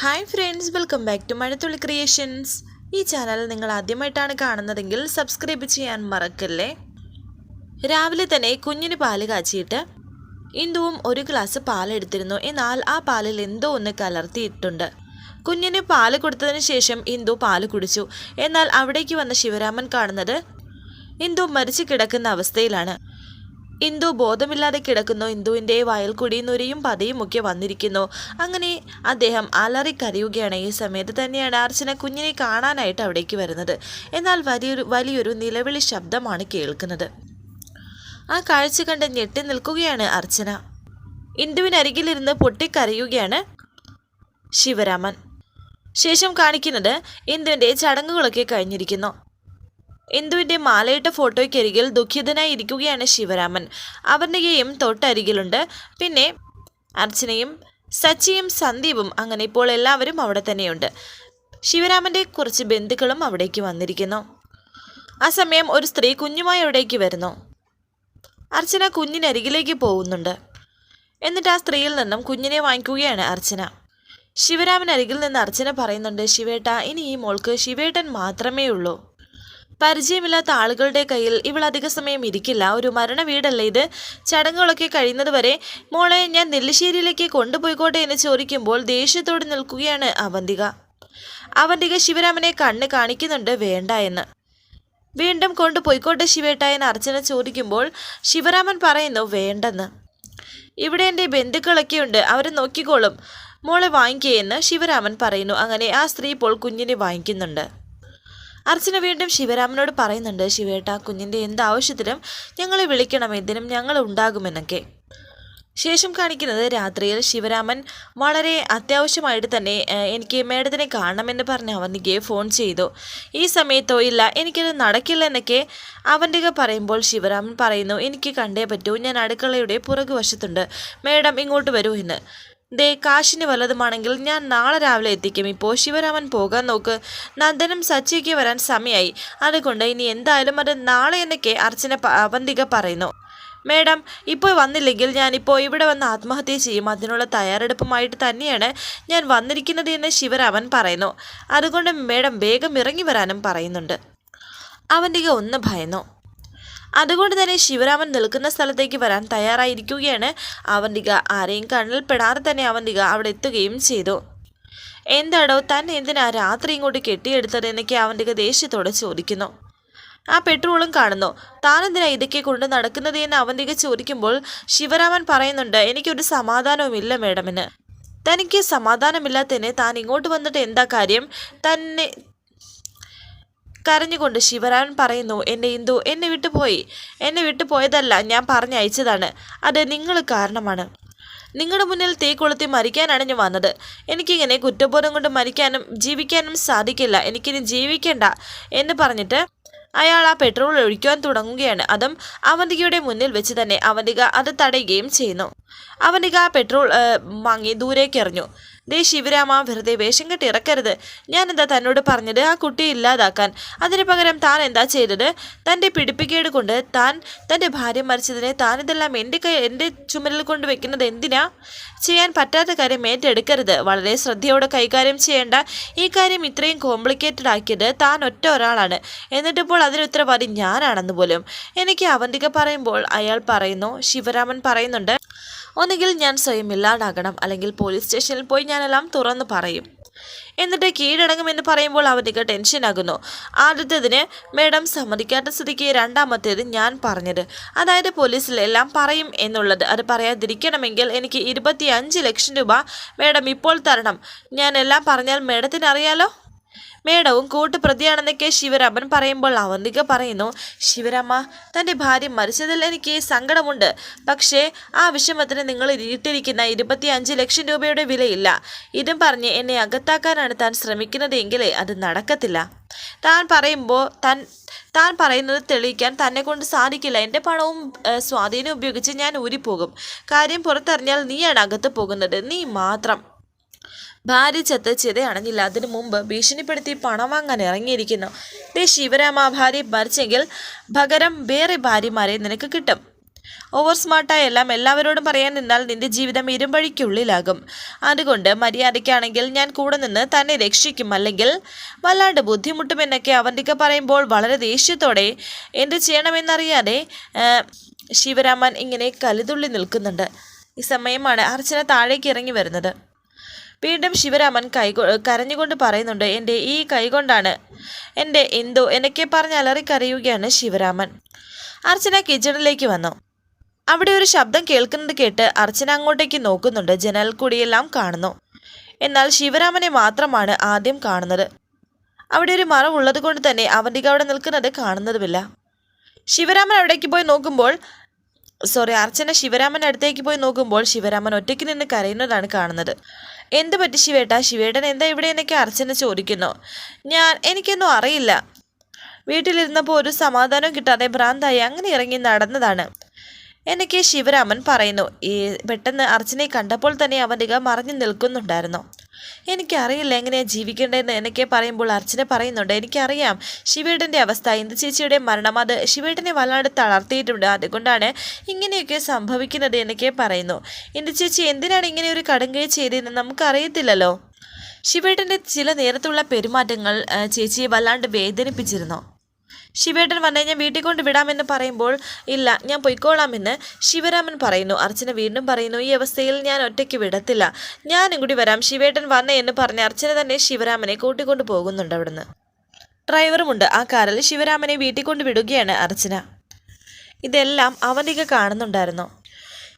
Hi friends welcome back to Mazhathulli creations ഈ channel നിങ്ങൾ ആദ്യമായിട്ടാണ് കാണുന്നതെങ്കിൽ സബ്സ്ക്രൈബ് ചെയ്യാൻ മറക്കല്ലേ? രാവിലെ തന്നെ കുഞ്ഞിന് പാൽ കാച്ചിയിട്ട് ഇന്ദുവും ഒരു ഗ്ലാസ് പാലെടുത്തിരുന്നു എന്നാൽ ആ പാലിൽ എന്തോ ഒന്ന് കലർത്തിയിട്ടുണ്ട്. കുഞ്ഞിന് പാൽ കൊടുത്തതിന് ശേഷം ഇന്ദു പാൽ കുടിച്ചു. എന്നാൽ അവിടേക്ക് വന്ന ശിവരാമൻ കാണുന്നത് ഇന്ദു മരിച്ചു കിടക്കുന്ന അവസ്ഥയിലാണ്. ഇന്ദു ബോധമില്ലാതെ കിടക്കുന്നു. ഇന്ദുവിന്റെ വയൽക്കുടി നുരയും പതയും ഒക്കെ വന്നിരിക്കുന്നു. അങ്ങനെ അദ്ദേഹം അലറി കരയുകയാണ്. ഈ സമയത്ത് തന്നെയാണ് അർച്ചന കുഞ്ഞിനെ കാണാനായിട്ട് അവിടേക്ക് വരുന്നത്. എന്നാൽ വലിയൊരു വലിയൊരു നിലവിളി ശബ്ദമാണ് കേൾക്കുന്നത്. ആ കാഴ്ച കണ്ട് ഞെട്ടി നിൽക്കുകയാണ് അർച്ചന. ഇന്ദുവിനരികിലിരുന്ന് പൊട്ടിക്കരയുകയാണ് ശിവരാമൻ. ശേഷം കാണിക്കുന്നത് ഇന്ദുവിന്റെ ചടങ്ങുകളൊക്കെ കഴിഞ്ഞിരിക്കുന്നു. ഇന്ദുവിന്റെ മാലയിട്ട ഫോട്ടോയ്ക്കരികിൽ ദുഃഖിതനായി ഇരിക്കുകയാണ് ശിവരാമൻ. അപർണികയും തൊട്ടരികിലുണ്ട്. പിന്നെ അർച്ചനയും സച്ചിയും സന്ദീപും അങ്ങനെ ഇപ്പോൾ എല്ലാവരും അവിടെ തന്നെയുണ്ട്. ശിവരാമന്റെ കുറച്ച് ബന്ധുക്കളും അവിടേക്ക് വന്നിരിക്കുന്നു. ആ സമയം ഒരു സ്ത്രീ കുഞ്ഞുമായി അവിടേക്ക് വരുന്നു. അർച്ചന കുഞ്ഞിനരികിലേക്ക് പോകുന്നുണ്ട്. എന്നിട്ട് ആ സ്ത്രീയിൽ നിന്നും കുഞ്ഞിനെ വാങ്ങിക്കുകയാണ് അർച്ചന. ശിവരാമൻ അരികിൽ നിന്ന് അർച്ചന പറയുന്നുണ്ട് ശിവേട്ട ഇനി ഈ മോൾക്ക് ശിവേട്ടൻ മാത്രമേ ഉള്ളൂ പരിചയമില്ലാത്ത ആളുകളുടെ കയ്യിൽ ഇവൾ അധിക സമയം ഇരിക്കില്ല. ഒരു മരണ വീടല്ലേ ഇത്? ചടങ്ങുകളൊക്കെ കഴിയുന്നത് വരെ മോളെ ഞാൻ നെല്ലിശ്ശേരിയിലേക്ക് കൊണ്ടുപോയിക്കോട്ടെ എന്ന് ചോദിക്കുമ്പോൾ ദേഷ്യത്തോട് നിൽക്കുകയാണ് അവന്തിക. അവന്തിക ശിവരാമനെ കണ്ണ് കാണിക്കുന്നുണ്ട് വേണ്ട എന്ന്. വീണ്ടും കൊണ്ടുപോയിക്കോട്ടെ ശിവേട്ട എന്ന് അർച്ചന ചോദിക്കുമ്പോൾ ശിവരാമൻ പറയുന്നു വേണ്ടെന്ന്. ഇവിടെ എന്റെ ബന്ധുക്കളൊക്കെ ഉണ്ട്. അവരെ നോക്കിക്കോളും. മോളെ വാങ്ങിക്കേ എന്ന് ശിവരാമൻ പറയുന്നു. അങ്ങനെ ആ സ്ത്രീ ഇപ്പോൾ കുഞ്ഞിനെ വാങ്ങിക്കുന്നുണ്ട്. അർച്ചന വീണ്ടും ശിവരാമനോട് പറയുന്നുണ്ട് ശിവേട്ട കുഞ്ഞിന്റെ എന്ത് ആവശ്യത്തിനും ഞങ്ങളെ വിളിക്കണം എന്തിനും ഞങ്ങൾ ഉണ്ടാകുമെന്നൊക്കെ. ശേഷം കാണിക്കുന്നത് രാത്രിയിൽ ശിവരാമൻ വളരെ അത്യാവശ്യമായിട്ട് തന്നെ എനിക്ക് മേഡത്തിനെ കാണണമെന്ന് പറഞ്ഞ് അവന്തികയെ ഫോൺ ചെയ്തു. ഈ സമയത്തോ ഇല്ല എനിക്കത് നടക്കില്ല എന്നൊക്കെ അവന്റെ പറയുമ്പോൾ ശിവരാമൻ പറയുന്നു എനിക്ക് കണ്ടേ പറ്റൂ ഞാൻ അടുക്കളയുടെ പുറകുവശത്തുണ്ട്. മേഡം ഇങ്ങോട്ട് വരൂ എന്ന്. ദേ കാശിന് വല്ലതുമാണെങ്കിൽ ഞാൻ നാളെ രാവിലെ എത്തിക്കും. ഇപ്പോൾ ശിവരാമൻ പോകാൻ നോക്ക്. നന്ദനും സച്ചിക്ക് വരാൻ സമയമായി അതുകൊണ്ട് ഇനി എന്തായാലും അത് നാളെ എന്നൊക്കെ അർച്ചന അവന്തിക പറയുന്നു. മേഡം ഇപ്പോൾ വന്നില്ലെങ്കിൽ ഞാനിപ്പോൾ ഇവിടെ വന്ന് ആത്മഹത്യ ചെയ്യും. അതിനുള്ള തയ്യാറെടുപ്പുമായിട്ട് തന്നെയാണ് ഞാൻ വന്നിരിക്കുന്നത് എന്ന് ശിവരാമൻ പറയുന്നു. അതുകൊണ്ട് മേഡം വേഗം ഇറങ്ങി വരാനും പറയുന്നുണ്ട്. അവന്തിക ഒന്ന് ഭയന്നു. അതുകൊണ്ട് തന്നെ ശിവരാമൻ നിൽക്കുന്ന സ്ഥലത്തേക്ക് വരാൻ തയ്യാറായിരിക്കുകയാണ്. അവന്തിക ആരെയും കണ്ണിൽ പെടാതെ തന്നെ അവന്തിക അവിടെ എത്തുകയും ചെയ്തു. എന്താടോ തന്നെ എന്തിനാ രാത്രി ഇങ്ങോട്ട് കെട്ടിയെടുത്തത് എന്നൊക്കെ അവന്തിക ദേഷ്യത്തോടെ ചോദിക്കുന്നു. ആ പെട്രോളും കാണുന്നു. താനെന്തിനാ ഇതൊക്കെ കൊണ്ട് നടക്കുന്നത് എന്ന് അവന്തിക ചോദിക്കുമ്പോൾ ശിവരാമൻ പറയുന്നുണ്ട് എനിക്കൊരു സമാധാനവുമില്ല മേഡമിന്. തനിക്ക് സമാധാനമില്ലാത്തതിന് താൻ ഇങ്ങോട്ട് വന്നിട്ട് എന്താ കാര്യം? തന്നെ കരഞ്ഞുകൊണ്ട് ശിവരാമൻ പറയുന്നു എന്റെ ഇന്ദു എന്നെ വിട്ടുപോയി എന്നെ വിട്ടുപോയതല്ല ഞാൻ പറഞ്ഞയച്ചതാണ് അത് നിങ്ങൾ കാരണമാണ്. നിങ്ങളുടെ മുന്നിൽ തീ കൊളുത്തി മരിക്കാനാണ് ഞാൻ വന്നത്. എനിക്കിങ്ങനെ കുറ്റബോധം കൊണ്ട് മരിക്കാനും ജീവിക്കാനും സാധിക്കില്ല. എനിക്കിനി ജീവിക്കേണ്ട. എന്ന് പറഞ്ഞിട്ട് അയാൾ ആ പെട്രോൾ ഒഴിക്കുവാൻ തുടങ്ങുകയാണ്. അതും അവന്തികയുടെ മുന്നിൽ വെച്ച് തന്നെ അവന്തിക അത് തടയുകയും ചെയ്യുന്നു. അവന്തിക ആ പെട്രോൾ വാങ്ങി ദൂരേക്ക് എറിഞ്ഞു. ദേ ശിവരാമ വെറുതെ വേഷം കെട്ടി ഇറക്കരുത്. ഞാനെന്താ തന്നോട് പറഞ്ഞത്? ആ കുട്ടിയെ ഇല്ലാതാക്കാൻ. അതിന് പകരം താൻ എന്താ ചെയ്തത്? തന്റെ പിടിപ്പിക്കേട് കൊണ്ട് താൻ തന്റെ ഭാര്യ മരിച്ചതിനെ താനിതെല്ലാം എന്റെ കൈ എന്റെ ചുമലിൽ കൊണ്ട് വെക്കുന്നത് എന്തിനാ? ചെയ്യാൻ പറ്റാത്ത കാര്യം ഏറ്റെടുക്കരുത്. വളരെ ശ്രദ്ധയോടെ കൈകാര്യം ചെയ്യേണ്ട. ഈ കാര്യം ഇത്രയും കോംപ്ലിക്കേറ്റഡ് ആക്കിയത് താൻ ഒറ്റ ഒരാളാണ്. എന്നിട്ടിപ്പോൾ അതിന് ഉത്തരവാദി ഞാനാണെന്ന് പോലും. എനിക്ക് അവന്തിക പറയുമ്പോൾ അയാൾ പറയുന്നു ശിവരാമൻ പറയുന്നുണ്ട് ഒന്നുകിൽ ഞാൻ സ്വയം ഇല്ലാതാകണം അല്ലെങ്കിൽ പോലീസ് സ്റ്റേഷനിൽ പോയി ഞാനെല്ലാം തുറന്നു പറയും. എന്നിട്ട് കീഴടങ്ങുമെന്ന് പറയുമ്പോൾ അവനിക്ക് ടെൻഷനാകുന്നു ആദ്യത്തേതിന് മേഡം സമ്മതിക്കാത്ത സ്ഥിതിക്ക് രണ്ടാമത്തേത് ഞാൻ പറഞ്ഞത്. അതായത് പോലീസിൽ എല്ലാം പറയും എന്നുള്ളത്. അത് പറയാതിരിക്കണമെങ്കിൽ എനിക്ക് ഇരുപത്തി അഞ്ച് ലക്ഷം രൂപ മേഡം ഇപ്പോൾ തരണം. ഞാൻ എല്ലാം പറഞ്ഞാൽ മേഡത്തിന് അറിയാലോ? മേഡവും കൂട്ടുപ്രതിയാണെന്നൊക്കെ ശിവരാമൻ പറയുമ്പോൾ അവന്തിക പറയുന്നു ശിവരാമ തന്റെ ഭാര്യ മരിച്ചതിൽ എനിക്ക് സങ്കടമുണ്ട്. പക്ഷേ ആ വിഷമത്തിന് നിങ്ങൾ ഇട്ടിരിക്കുന്ന ഇരുപത്തി അഞ്ച് ലക്ഷം രൂപയുടെ വിലയില്ല. ഇതും പറഞ്ഞ് എന്നെ അകത്താക്കാനാണ് താൻ ശ്രമിക്കുന്നതെങ്കിലേ അത് നടക്കത്തില്ല. താൻ പറയുമ്പോൾ താൻ താൻ പറയുന്നത് തെളിയിക്കാൻ തന്നെ കൊണ്ട് സാധിക്കില്ല. എന്റെ പണവും സ്വാധീനം ഉപയോഗിച്ച് ഞാൻ ഊരിപ്പോകും. കാര്യം പുറത്തറിഞ്ഞാൽ നീയാണ് അകത്ത് പോകുന്നത്. നീ മാത്രം. ഭാര്യ ചത്ത് ചിതയണഞ്ഞില്ല അതിനു മുമ്പ് ഭീഷണിപ്പെടുത്തി പണം വാങ്ങാൻ ഇറങ്ങിയിരിക്കുന്നു. ദേ ശിവരാമ ഭാര്യ മരിച്ചെങ്കിൽ പകരം വേറെ ഭാര്യമാരെ നിനക്ക് കിട്ടും. ഓവർ സ്മാർട്ടായ എല്ലാം എല്ലാവരോടും പറയാൻ നിന്നാൽ നിന്റെ ജീവിതം ഇരുമ്പഴിക്കുള്ളിലാകും അതുകൊണ്ട് മര്യാദയ്ക്കാണെങ്കിൽ ഞാൻ കൂടെ നിന്ന് തന്നെ രക്ഷിക്കും. അല്ലെങ്കിൽ വല്ലാണ്ട് ബുദ്ധിമുട്ടുമെന്നൊക്കെ അവന്തിക പറയുമ്പോൾ വളരെ ദേഷ്യത്തോടെ എന്ത് ചെയ്യണമെന്നറിയാതെ ശിവരാമൻ ഇങ്ങനെ കലിതുള്ളി നിൽക്കുന്നുണ്ട്. ഈ സമയമാണ് അർച്ചന താഴേക്ക് ഇറങ്ങി വരുന്നത്. വീണ്ടും ശിവരാമൻ കൈകൊ കരഞ്ഞുകൊണ്ട് പറയുന്നുണ്ട് എന്റെ ഈ കൈകൊണ്ടാണ് എന്റെ എന്തോ എന്നൊക്കെ പറഞ്ഞ് അലറിക്കരയുകയാണ് ശിവരാമൻ. അർച്ചന കിച്ചണിലേക്ക് വന്നു. അവിടെ ഒരു ശബ്ദം കേൾക്കുന്നത് കേട്ട് അർച്ചന അങ്ങോട്ടേക്ക് നോക്കുന്നുണ്ട് ജനൽ കൂടിയെല്ലാം കാണുന്നു. എന്നാൽ ശിവരാമനെ മാത്രമാണ് ആദ്യം കാണുന്നത്. അവിടെ ഒരു മറവുള്ളത് കൊണ്ട് തന്നെ അവന്തിക അവിടെ നിൽക്കുന്നത് കാണുന്നതുമില്ല. ശിവരാമൻ അവിടേക്ക് പോയി നോക്കുമ്പോൾ സോറി അർച്ചന ശിവരാമൻ അടുത്തേക്ക് പോയി നോക്കുമ്പോൾ ശിവരാമൻ ഒറ്റയ്ക്ക് നിന്ന് കരയുന്നതാണ് കാണുന്നത്. എന്ത് പറ്റി ശിവേട്ട? ശിവേട്ടൻ എന്താ ഇവിടെ എന്നൊക്കെ അർച്ചന ചോദിക്കുന്നു. ഞാൻ എനിക്കൊന്നും അറിയില്ല. വീട്ടിലിരുന്നപ്പോൾ ഒരു സമാധാനം കിട്ടാതെ ഭ്രാന്തായി അങ്ങനെ ഇറങ്ങി നടന്നതാണ്. എനിക്ക് ശിവരാമൻ പറയുന്നു. ഈ പെട്ടെന്ന് അർച്ചനയെ കണ്ടപ്പോൾ തന്നെ അവന്റെ മറഞ്ഞു നിൽക്കുന്നുണ്ടായിരുന്നു. എനിക്കറിയില്ല എങ്ങനെയാണ് ജീവിക്കേണ്ടതെന്ന് എന്നൊക്കെ പറയുമ്പോൾ അർച്ചന പറയുന്നുണ്ട്. എനിക്കറിയാം ശിവേട്ടന്റെ അവസ്ഥ ഇന്ദു ചേച്ചിയുടെ മരണം അത് ശിവേട്ടനെ വല്ലാണ്ട് തളർത്തിയിട്ടുണ്ട്. അതുകൊണ്ടാണ് ഇങ്ങനെയൊക്കെ സംഭവിക്കുന്നത് എന്നൊക്കെ പറയുന്നു. ഇന്ദു ചേച്ചി എന്തിനാണ് ഇങ്ങനെ ഒരു കടുങ്കൈ ചെയ്തതെന്ന് നമുക്കറിയത്തില്ലല്ലോ. ശിവേട്ടന്റെ ചില നേരത്തുള്ള പെരുമാറ്റങ്ങൾ ചേച്ചിയെ വല്ലാണ്ട് വേദനിപ്പിച്ചിരുന്നു. ശിവേട്ടൻ വന്നു ഞാൻ വീട്ടിൽ കൊണ്ട് വിടാമെന്ന് പറയുമ്പോൾ ഇല്ല ഞാൻ പൊയ്ക്കോളാമെന്ന് ശിവരാമൻ പറയുന്നു. അർച്ചന വീണ്ടും പറയുന്നു ഈ അവസ്ഥയിൽ ഞാൻ ഒറ്റയ്ക്ക് വിടത്തില്ല. ഞാനും കൂടി വരാം. ശിവേട്ടൻ വന്നേ എന്ന് പറഞ്ഞ് അർച്ചന തന്നെ ശിവരാമനെ കൂട്ടിക്കൊണ്ട് പോകുന്നുണ്ട് അവിടുന്ന്. ഡ്രൈവറുമുണ്ട് ആ കാറിൽ ശിവരാമനെ വീട്ടിൽ കൊണ്ട് വിടുകയാണ് അർച്ചന. ഇതെല്ലാം അവനിക കാണുന്നുണ്ടായിരുന്നു.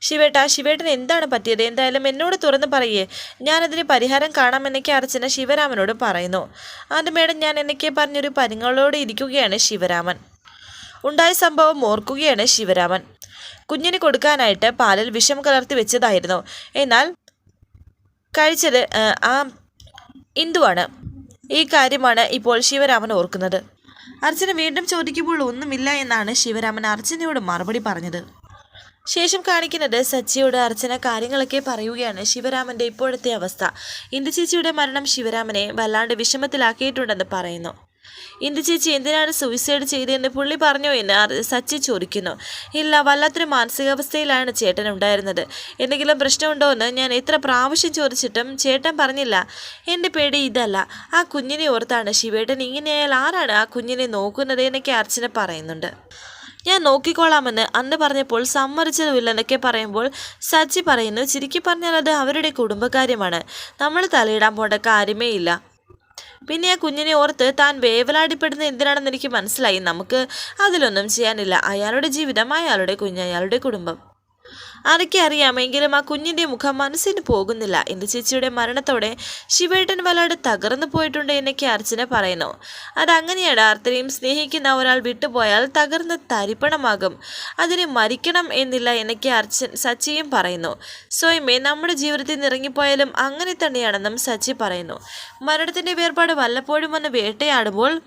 ശിവേട്ട ശിവേട്ടന് എന്താണ് പറ്റിയത്? എന്തായാലും എന്നോട് തുറന്ന് പറയേ. ഞാനതിന് പരിഹാരം കാണാമെന്നൊക്കെ അർച്ചന ശിവരാമനോട് പറയുന്നു. അത് മേഡം ഞാൻ എന്നൊക്കെ പറഞ്ഞൊരു പരിങ്ങളോട് ഇരിക്കുകയാണ് ശിവരാമൻ. ഉണ്ടായ സംഭവം ഓർക്കുകയാണ് ശിവരാമൻ. കുഞ്ഞിന് കൊടുക്കാനായിട്ട് പാലിൽ വിഷം കലർത്തി വെച്ചതായിരുന്നു. എന്നാൽ കഴിച്ചത് ആ, ഇന്ദുവാണ്. ഈ കാര്യമാണ് ഇപ്പോൾ ശിവരാമൻ ഓർക്കുന്നത്. അർച്ചന വീണ്ടും ചോദിക്കുമ്പോൾ ഒന്നുമില്ല എന്നാണ് ശിവരാമൻ അർച്ചനയോട് മറുപടി പറഞ്ഞത്. ശേഷം കാണിക്കുന്നത് സച്ചിയോട് അർച്ചന കാര്യങ്ങളൊക്കെ പറയുകയാണ് ശിവരാമന്റെ ഇപ്പോഴത്തെ അവസ്ഥ. ഇന്ദു ചേച്ചിയുടെ മരണം ശിവരാമനെ വല്ലാണ്ട് വിഷമത്തിലാക്കിയിട്ടുണ്ടെന്ന് പറയുന്നു. ഇന്ദു ചേച്ചി എന്തിനാണ് സൂയിസൈഡ് ചെയ്തതെന്ന് പുള്ളി പറഞ്ഞോ എന്ന് സച്ചി ചോദിക്കുന്നു. ഇല്ല വല്ലാത്തൊരു മാനസികാവസ്ഥയിലാണ് ചേട്ടൻ ഉണ്ടായിരുന്നത്. എന്തെങ്കിലും പ്രശ്നമുണ്ടോ എന്ന് ഞാൻ എത്ര പ്രാവശ്യം ചോദിച്ചിട്ടും ചേട്ടൻ പറഞ്ഞില്ല. എന്റെ പേടി ഇതല്ല. ആ കുഞ്ഞിനെ ഓർത്താണ് ശിവേട്ടൻ ഇങ്ങനെയായാൽ ആരാണ് ആ കുഞ്ഞിനെ നോക്കുന്നത് എന്നൊക്കെ അർച്ചന പറയുന്നുണ്ട്. ഞാൻ നോക്കിക്കോളാമെന്ന് അന്ന് പറഞ്ഞപ്പോൾ സമ്മതിച്ചതുമില്ലെന്നൊക്കെ പറയുമ്പോൾ സച്ചി പറയുന്നു ചുരുക്കി പറഞ്ഞാൽ അത് അവരുടെ കുടുംബകാര്യമാണ്. നമ്മൾ തലയിടാൻ പോണ്ട കാര്യമേ ഇല്ല. പിന്നെ ആ കുഞ്ഞിനെ ഓർത്ത് താൻ വേവലാടിപ്പെടുന്ന എന്തിനാണെന്ന് എനിക്ക് മനസ്സിലായി. നമുക്ക് അതിലൊന്നും ചെയ്യാനില്ല. അയാളുടെ ജീവിതം അയാളുടെ കുഞ്ഞ് അയാളുടെ കുടുംബം. അതൊക്കെ അറിയാമെങ്കിലും ആ കുഞ്ഞിന്റെ മുഖം മനസ്സിന് പോകുന്നില്ല. എന്റെ ചേച്ചിയുടെ മരണത്തോടെ ശിവേട്ടൻ വല്ലാതെ തകർന്നു പോയിട്ടുണ്ട് എന്നൊക്കെ അർച്ചന പറയുന്നു. അതങ്ങനെയാണ് അത്രയും സ്നേഹിക്കുന്ന ഒരാൾ വിട്ടുപോയാൽ തകർന്ന് തരിപ്പണമാകും. അതിന് മരിക്കണം എന്നില്ല എന്നൊക്കെ അർച്ചൻ സച്ചിയും പറയുന്നു. സ്വയമേ നമ്മുടെ ജീവിതത്തിൽ നിറങ്ങിപ്പോയാലും അങ്ങനെ തന്നെയാണെന്നും സച്ചി പറയുന്നു. മരണത്തിന്റെ വേർപാട് വല്ലപ്പോഴും വന്ന് വേട്ടയാടുമ്പോൾ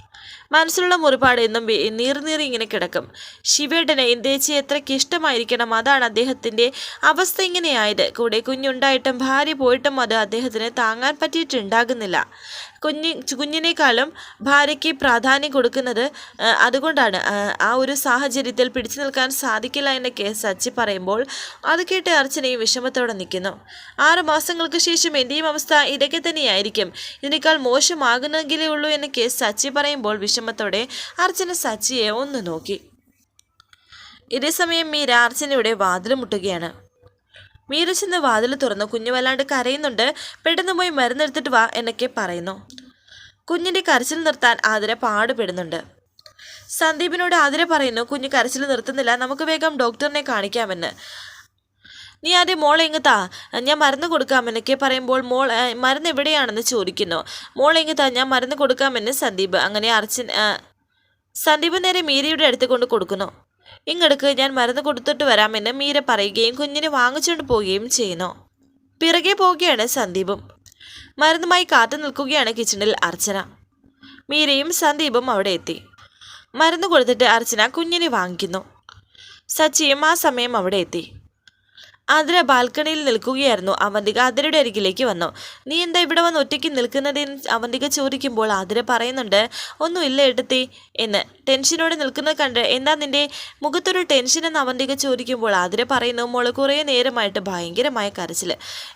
മനസ്സിലുള്ള മുറിപാട് എന്നും വി- നീറി നീറി ഇങ്ങനെ കിടക്കും. ശിവേട്ടന് ഇന്ത്യച്ചി എത്രയ്ക്ക് ഇഷ്ടമായിരിക്കണം? അതാണ് അദ്ദേഹത്തിന്റെ അവസ്ഥ ഇങ്ങനെയായത്. കൂടെ കുഞ്ഞുണ്ടായിട്ടും ഭാര്യ പോയിട്ടും അത് അദ്ദേഹത്തിന് താങ്ങാൻ പറ്റിയിട്ടുണ്ടാകുന്നില്ല. കുഞ്ഞി കുഞ്ഞിനേക്കാളും ഭാര്യയ്ക്ക് പ്രാധാന്യം കൊടുക്കുന്നത് അതുകൊണ്ടാണ്. ആ, ഒരു സാഹചര്യത്തിൽ പിടിച്ചു നിൽക്കാൻ സാധിക്കില്ല എന്ന കേസ് അച്ചി പറയുമ്പോൾ അത് കേട്ട് അർച്ചനയും വിഷമത്തോടെ നിൽക്കുന്നു. ആറ് മാസങ്ങൾക്ക് ശേഷം എന്റെയും അവസ്ഥ ഇതൊക്കെ തന്നെയായിരിക്കും. ഇതിനേക്കാൾ മോശമാകുന്നെങ്കിലേ ഉള്ളൂ എന്ന കേസ് സച്ചി പറയുമ്പോൾ വിഷമത്തോടെ അർച്ചന സച്ചിയെ ഒന്ന് നോക്കി. ഇതേസമയം മീര അർച്ചനയുടെ വാതിൽ മുട്ടുകയാണ്. മീര വാതിൽ തുറന്നു. കുഞ്ഞു വല്ലാണ്ട് കരയുന്നുണ്ട്. പെട്ടെന്ന് പോയി മരുന്നെടുത്തിട്ട് വാ എന്നൊക്കെ പറയുന്നു. കുഞ്ഞിന്റെ കരച്ചിൽ നിർത്താൻ ആതിര പാടുപെടുന്നുണ്ട്. സന്ദീപിനോട് ആതിര പറയുന്നു കുഞ്ഞ് കരച്ചിൽ നിർത്തുന്നില്ല. നമുക്ക് വേഗം ഡോക്ടറിനെ കാണിക്കാമെന്ന്. നീ ആദ്യം മോൾ ഇങ്ങ് താ. ഞാൻ മരുന്ന് കൊടുക്കാമെന്നൊക്കെ പറയുമ്പോൾ മോൾ മരുന്ന് എവിടെയാണെന്ന് ചോദിക്കുന്നു. മോൾ ഇങ്ങ് താ. ഞാൻ മരുന്ന് കൊടുക്കാമെന്ന് സന്ദീപ്. അങ്ങനെ അർച്ചൻ സന്ദീപ് നേരെ മീരയുടെ അടുത്ത് കൊണ്ട് കൊടുക്കുന്നു. ഇങ്ങടുക്ക് ഞാൻ മരുന്ന് കൊടുത്തിട്ട് വരാമെന്ന് മീര പറയുകയും കുഞ്ഞിനെ വാങ്ങിച്ചുകൊണ്ട് പോവുകയും ചെയ്യുന്നു. പിറകെ പോവുകയാണ് സന്ദീപും. മരുന്നുമായി കാത്തു നിൽക്കുകയാണ് കിച്ചണിൽ അർച്ചന. മീരയും സന്ദീപും അവിടെ എത്തി. മരുന്ന് കൊടുത്തിട്ട് അർച്ചന കുഞ്ഞിനെ വാങ്ങിക്കുന്നു. സച്ചിയും ആ സമയം അവിടെ എത്തി. ആതിര ബാൽക്കണിയിൽ നിൽക്കുകയായിരുന്നു. അവന്തിക ആതിരയുടെ അരികിലേക്ക് വന്നു. നീ എന്താ ഇവിടെ വന്ന് ഒറ്റയ്ക്ക് നിൽക്കുന്നതെന്ന് അവന്തിക ചോദിക്കുമ്പോൾ ആതിര പറയുന്നുണ്ട് ഒന്നുമില്ല എടുത്തി എന്ന്. ടെൻഷനോടെ നിൽക്കുന്നത് കണ്ട് എന്താ നിന്റെ മുഖത്തൊരു ടെൻഷൻ? എന്ന് അവന്തിക ചോദിക്കുമ്പോൾ ആതിര പറയുന്നു മോൾ കുറേ നേരമായിട്ട് ഭയങ്കരമായ കരച്ചിൽ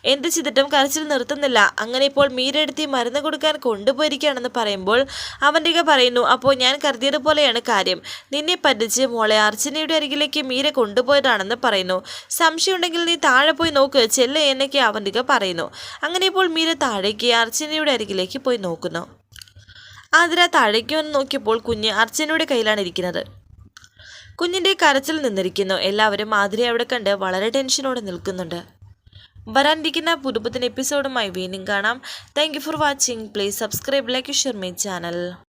എന്ത് ചെയ്തിട്ടും കരച്ചിൽ നിർത്തുന്നില്ല. അങ്ങനെ ഇപ്പോൾ മീരെടുത്തി മരുന്ന് കൊടുക്കാൻ കൊണ്ടുപോയിരിക്കുകയാണെന്ന് പറയുമ്പോൾ അവന്തിക പറയുന്നു അപ്പോൾ ഞാൻ കരുതിയതുപോലെയാണ് കാര്യം. നിന്നെ പറ്റിച്ച് മോളെ അർച്ചനയുടെ അരികിലേക്ക് മീര കൊണ്ടുപോയതാണെന്ന് പറയുന്നു. സംശയമുണ്ടെങ്കിൽ നീ താഴെ പോയി നോക്ക്. ചെല്ല് എന്നൊക്കെ അവന്തിക പറയുന്നു. അങ്ങനെ ഇപ്പോൾ മീര താഴേക്ക് അർച്ചനയുടെ അരികിലേക്ക് പോയി നോക്കുന്നു. ആതിര താഴേക്ക് വന്ന് നോക്കിയപ്പോൾ കുഞ്ഞ് അർച്ചനയുടെ കയ്യിലാണ് ഇരിക്കുന്നത്. കുഞ്ഞിന്റെ കരച്ചിൽ നിന്നിരിക്കുന്നു. എല്ലാവരും ആതിരെ അവിടെ കണ്ട് വളരെ ടെൻഷനോടെ നിൽക്കുന്നുണ്ട്. വരാനിരിക്കുന്ന പുതുപുത്തൻ എപ്പിസോഡുമായി വീണ്ടും കാണാം. Thank for watching please subscribe like share my channel